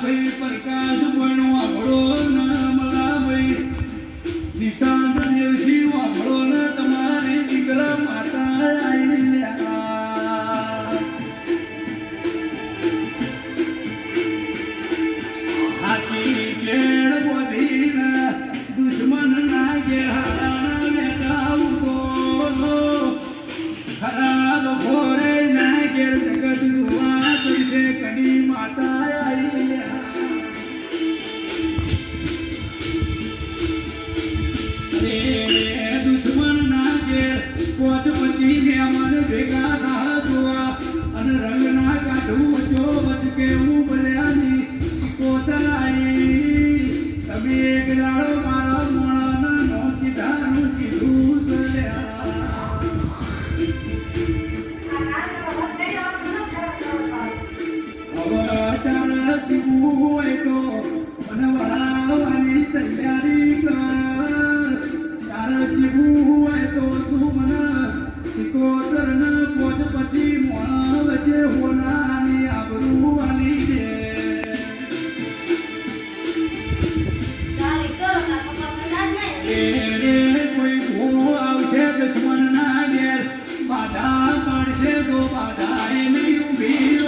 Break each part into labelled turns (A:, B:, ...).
A: પ્રકાશ બનવા મળો નામ લાવે નિશાંત કોચ પછી મન ભેગા થા જોવા. અને રંગ ના કાઢું જો વચ કે હું બલ્યાની સિકોતર આઈ તમે એક દાડો મારા મોણાના નો કીધાનું કીધું સલ્યા. જીવું હોય તો મને વળાવવાની તૈયારી કર તારા જીવું હોય તો તું મને સિકોતર ના પોચ પછી મોણા વચ્ચે હોનાની આબરૂ વાલી દે. કોઈ ભૂ આવશે દુશ્મનના ઘેર. બાધા પાડશે તો બાધા એ નહીં ઊભી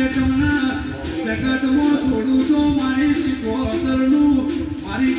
A: હિંસા કીધે તમને જગતમાં છોડું તો મારી શીખો તરનું મારી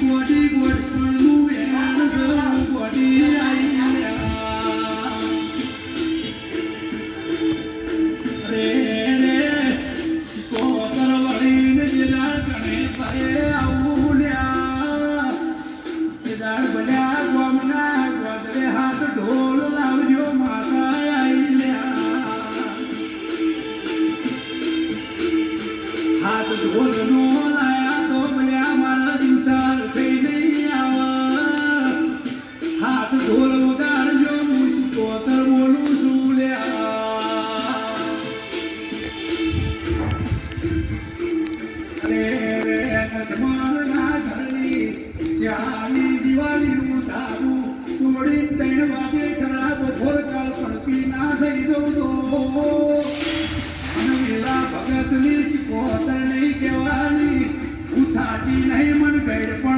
A: નહીં મન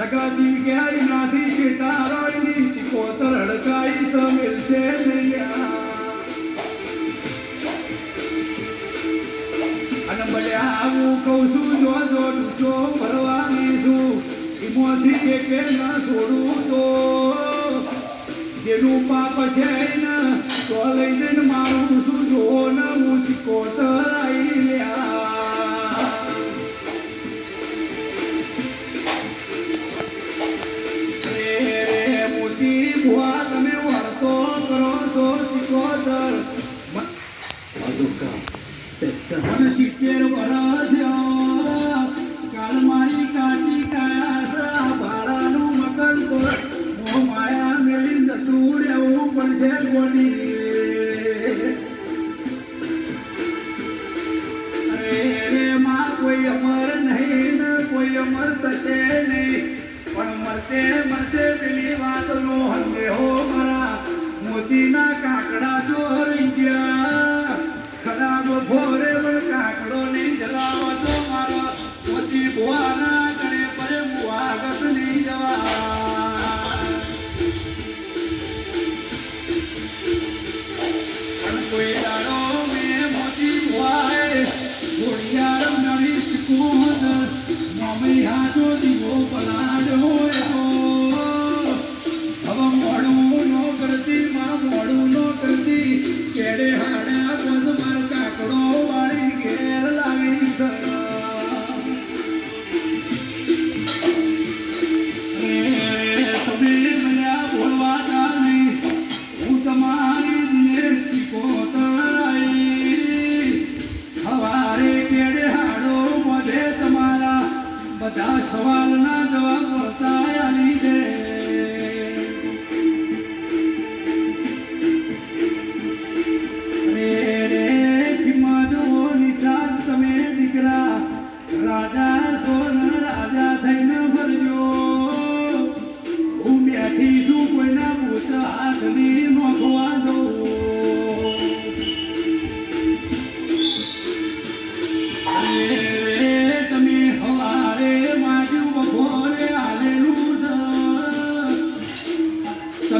A: જગતી ક્યાંય નાથી શેતારોયની સિકોતર હડકાઈ સમેલશે છે અને ભલે આવું કહું છું, જો જો ડૂચો ભરવાની છું. ઈમોથી એકે ના છોડું તો. જેનું પાપ છે ને, તો લઈ જઈને મારું છું. જો ને હું સિકોતર મરતશે નહીં. પણ મરતે મરશે પેલી વાતનો હંદેહો મારા. મોતીના કાકડા જો હરી ગયા. ખરાબ ભોરે પણ કાકડો નહીં જલાવતો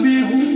A: 红。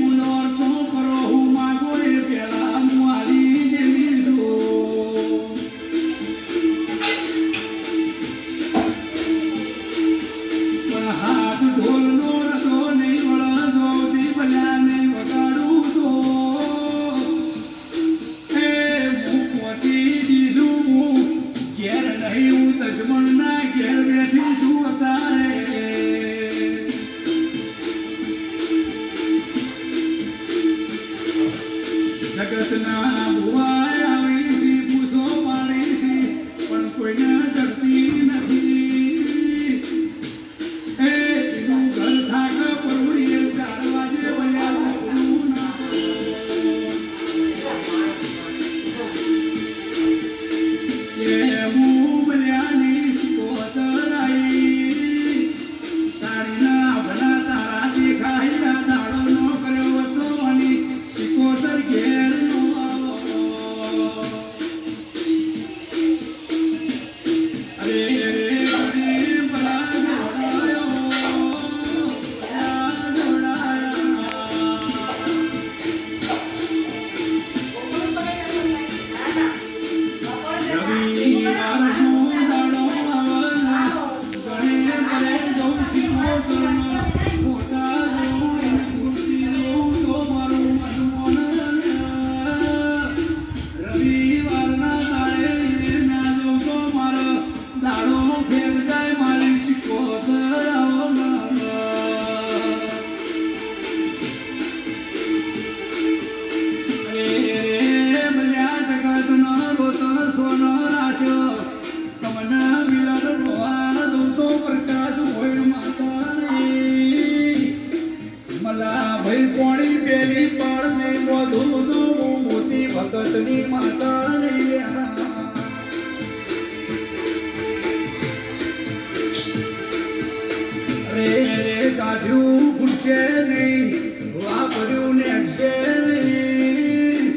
A: કાઢ્યું ભૂલશે નહીં વાપર્યું નેટશે નહીં.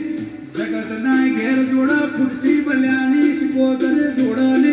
A: જગતના ઘેર જોડા ખુરશી બલ્યાની સિકોતર જોડાને